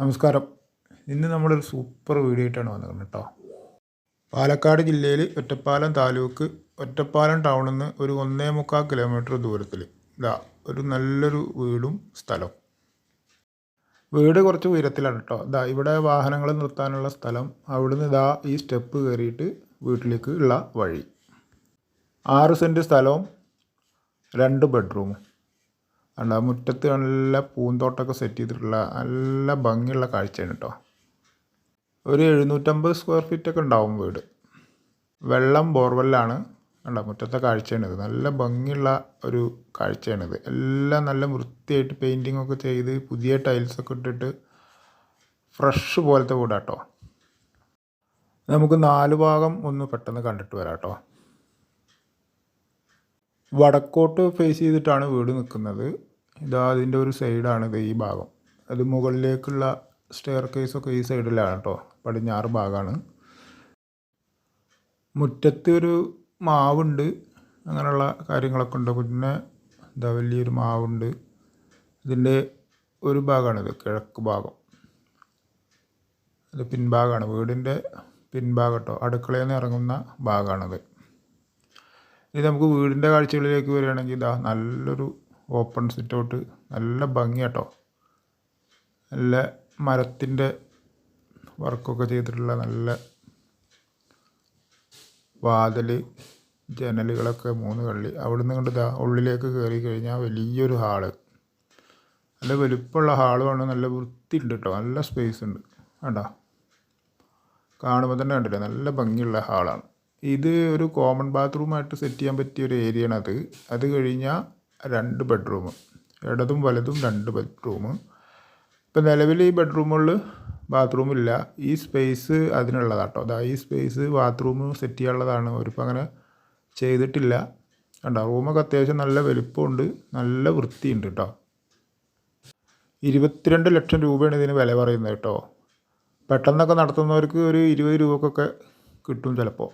നമസ്കാരം. ഇന്ന് നമ്മളൊരു സൂപ്പർ വീഡിയോ ആയിട്ടാണ് വന്നത് കേട്ടോ പാലക്കാട് ജില്ലയിൽ ഒറ്റപ്പാലം താലൂക്ക് ഒറ്റപ്പാലം ടൗണിൽ നിന്ന് ഒരു ഒന്നേ മുക്കാൽ കിലോമീറ്റർ ദൂരത്തിൽ ഇതാ ഒരു നല്ലൊരു വീടും സ്ഥലവും. വീട് കുറച്ച് ഉയരത്തിലാണ് കേട്ടോ ഇതാ ഇവിടെ വാഹനങ്ങൾ നിർത്താനുള്ള സ്ഥലം. അവിടുന്ന് ഇതാ ഈ സ്റ്റെപ്പ് കയറിയിട്ട് വീട്ടിലേക്ക് ഉള്ള വഴി. ആറ് സെന്റ് സ്ഥലവും രണ്ട് ബെഡ്റൂമും അല്ല മുറ്റത്ത് നല്ല പൂന്തോട്ടമൊക്കെ സെറ്റ് ചെയ്തിട്ടുള്ള നല്ല ഭംഗിയുള്ള കാഴ്ചയാണ് കേട്ടോ ഒരു എഴുന്നൂറ്റമ്പത് സ്ക്വയർ ഫീറ്റൊക്കെ ഉണ്ടാവും വീട്. വെള്ളം ബോർവെല്ലാണ്. അല്ല മുറ്റത്തെ കാഴ്ചയാണിത് നല്ല ഭംഗിയുള്ള ഒരു കാഴ്ചയാണിത് എല്ലാം നല്ല വൃത്തിയായിട്ട് പെയിന്റിങ്ങൊക്കെ ചെയ്ത് പുതിയ ടൈൽസൊക്കെ ഇട്ടിട്ട് ഫ്രഷ് പോലത്തെ വീടാട്ടോ നമുക്ക് നാല് ഭാഗം ഒന്ന് പെട്ടെന്ന് കണ്ടിട്ട് വരാം കേട്ടോ വടക്കോട്ട് ഫേസ് ചെയ്തിട്ടാണ് വീട് നിൽക്കുന്നത് ഇതാ അതിന്റെ ഒരു സൈഡാണ് ഇത് ഈ ഭാഗം. അത് മുകളിലേക്കുള്ള സ്റ്റെയർ കേസൊക്കെ ഈ സൈഡിലാണ് കേട്ടോ പടിഞ്ഞാറ് ഭാഗമാണ് മുറ്റത്ത് ഒരു മാവുണ്ട്. അങ്ങനെയുള്ള കാര്യങ്ങളൊക്കെ ഉണ്ട്. പിന്നെ ഇതാ വലിയൊരു മാവുണ്ട്. ഇതിന്റെ ഒരു ഭാഗമാണിത് കിഴക്ക് ഭാഗം. അത് പിൻഭാഗമാണ് വീടിന്റെ പിൻഭാഗം കേട്ടോ അടുക്കളയിൽ നിന്ന് ഇറങ്ങുന്ന ഭാഗമാണത് ഇനി നമുക്ക് വീടിന്റെ കാഴ്ചകളിലേക്ക് വരികയാണെങ്കിൽ ഇതാ നല്ലൊരു ഓപ്പൺ സിറ്റ് ഔട്ട് നല്ല ഭംഗിയാട്ടോ. നല്ല മരത്തിന്റെ വർക്കൊക്കെ ചെയ്തിട്ടുള്ള നല്ല വാതിൽ ജനലുകളൊക്കെ മൂന്ന് കള്ളി. അവിടെ നിന്ന് കണ്ട് ഉള്ളിലേക്ക് കയറി കഴിഞ്ഞാൽ വലിയൊരു ഹാൾ. നല്ല വലുപ്പമുള്ള ഹാളുമാണ് നല്ല വൃത്തിയുണ്ട് കേട്ടോ നല്ല സ്പേസ് ഉണ്ട്. കേട്ടോ കാണുമ്പോൾ തന്നെ കണ്ടില്ലേ? നല്ല ഭംഗിയുള്ള ഹാളാണ്. ഇത് ഒരു കോമൺ ബാത്റൂമായിട്ട് സെറ്റ് ചെയ്യാൻ പറ്റിയ ഒരു ഏരിയയാണ് അത്. അത് കഴിഞ്ഞാൽ രണ്ട് ബെഡ്റൂം ഇടതും വലതും രണ്ട് ബെഡ്റൂം ഇപ്പം നിലവിൽ ഈ ബെഡ്റൂമുകളിൽ ബാത്റൂമില്ല ഈ സ്പേസ് അതിനുള്ളതാട്ടോ അതാ ഈ സ്പേസ് ബാത്റൂം സെറ്റ് ചെയ്യാനുള്ളതാണ്. അവരിപ്പോൾ അങ്ങനെ ചെയ്തിട്ടില്ല. കണ്ടോ? റൂമൊക്കെ അത്യാവശ്യം നല്ല വലുപ്പമുണ്ട്. നല്ല വൃത്തിയുണ്ട് കേട്ടോ ഇരുപത്തിരണ്ട് ലക്ഷം രൂപയാണ് ഇതിന് വില പറയുന്നത് കേട്ടോ പെട്ടെന്നൊക്കെ നടത്തുന്നവർക്ക് ഒരു ഇരുപത് രൂപക്കൊക്കെ കിട്ടും ചിലപ്പോൾ.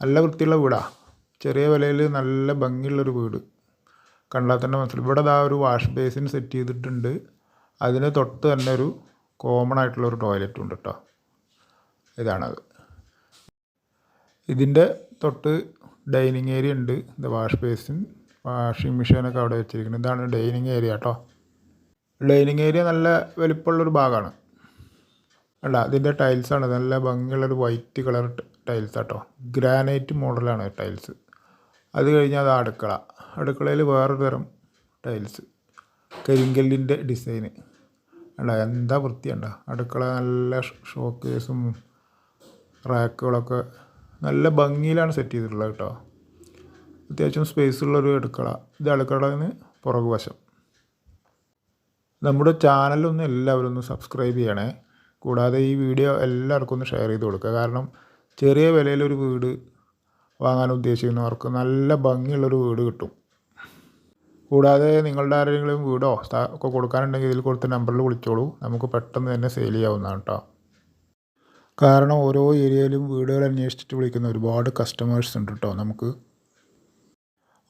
നല്ല വൃത്തിയുള്ള വീടാണ് ചെറിയ വിലയിൽ നല്ല ഭംഗിയുള്ളൊരു വീട്. കണ്ടാൽ തന്നെ മനസ്സിലാവും. ഇവിടെ ദാ ഒരു വാഷ് ബേസിൻ സെറ്റ് ചെയ്തിട്ടുണ്ട്. അതിന് തൊട്ട് തന്നെ ഒരു കോമൺ ആയിട്ടുള്ള ഒരു ടോയ്ലറ്റും ഉണ്ട് കേട്ടോ ഇതാണത്. ഇതിന്റെ തൊട്ട് ഡൈനിങ് ഏരിയ ഉണ്ട്. ഇത് വാഷ് ബേസിൻ വാഷിംഗ് മെഷീനൊക്കെ അവിടെ വെച്ചിരിക്കുന്നത് ഇതാണ് ഡൈനിങ് ഏരിയ കേട്ടോ ഡൈനിങ് ഏരിയ നല്ല വലിപ്പമുള്ളൊരു ഭാഗമാണ്. അല്ല അതിന്റെ ടൈൽസാണ്. നല്ല ഭംഗിയുള്ളൊരു വൈറ്റ് കളർ ടൈൽസ് കേട്ടോ ഗ്രാനൈറ്റ് മോഡലാണ് ടൈൽസ്. അത് കഴിഞ്ഞാൽ അത് അടുക്കള. അടുക്കളയിൽ വേറൊരു തരം ടൈൽസ്. കരിങ്കല്ലിന്റെ ഡിസൈന്. അല്ല എന്താ വൃത്തിയുണ്ട. അടുക്കള നല്ല ഷോ കേസും റാക്കുകളൊക്കെ നല്ല ഭംഗിയിലാണ് സെറ്റ് ചെയ്തിട്ടുള്ളത് കേട്ടോ. അത്യാവശ്യം സ്പേസ് ഉള്ളൊരു അടുക്കള. ഇത് അടുക്കളന്ന് പുറകു വശം. നമ്മുടെ ചാനലൊന്ന് എല്ലാവരും ഒന്ന് സബ്സ്ക്രൈബ് ചെയ്യണേ. കൂടാതെ ഈ വീഡിയോ എല്ലാവർക്കും ഒന്ന് ഷെയർ ചെയ്ത് കൊടുക്കുക. കാരണം ചെറിയ വിലയിലൊരു വീട് വാങ്ങാൻ ഉദ്ദേശിക്കുന്നവർക്ക് നല്ല ഭംഗിയുള്ളൊരു വീട് കിട്ടും. കൂടാതെ നിങ്ങളുടെ ആരെങ്കിലും വീടോ ഒക്കെ കൊടുക്കാനുണ്ടെങ്കിൽ ഇതിൽ കൊടുത്ത നമ്പറിൽ വിളിച്ചോളൂ. നമുക്ക് പെട്ടെന്ന് തന്നെ സെയിൽ ചെയ്യാവുന്നതാണ് കേട്ടോ കാരണം ഓരോ ഏരിയയിലും വീടുകൾ അന്വേഷിച്ചിട്ട് വിളിക്കുന്ന ഒരുപാട് കസ്റ്റമേഴ്സ് ഉണ്ട് കേട്ടോ നമുക്ക്.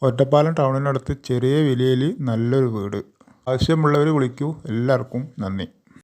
ഒറ്റപ്പാലം ടൗണിനടുത്ത് ചെറിയ വിലയിൽ നല്ലൊരു വീട്. ആവശ്യമുള്ളവർ വിളിക്കൂ. എല്ലാവർക്കും നന്ദി.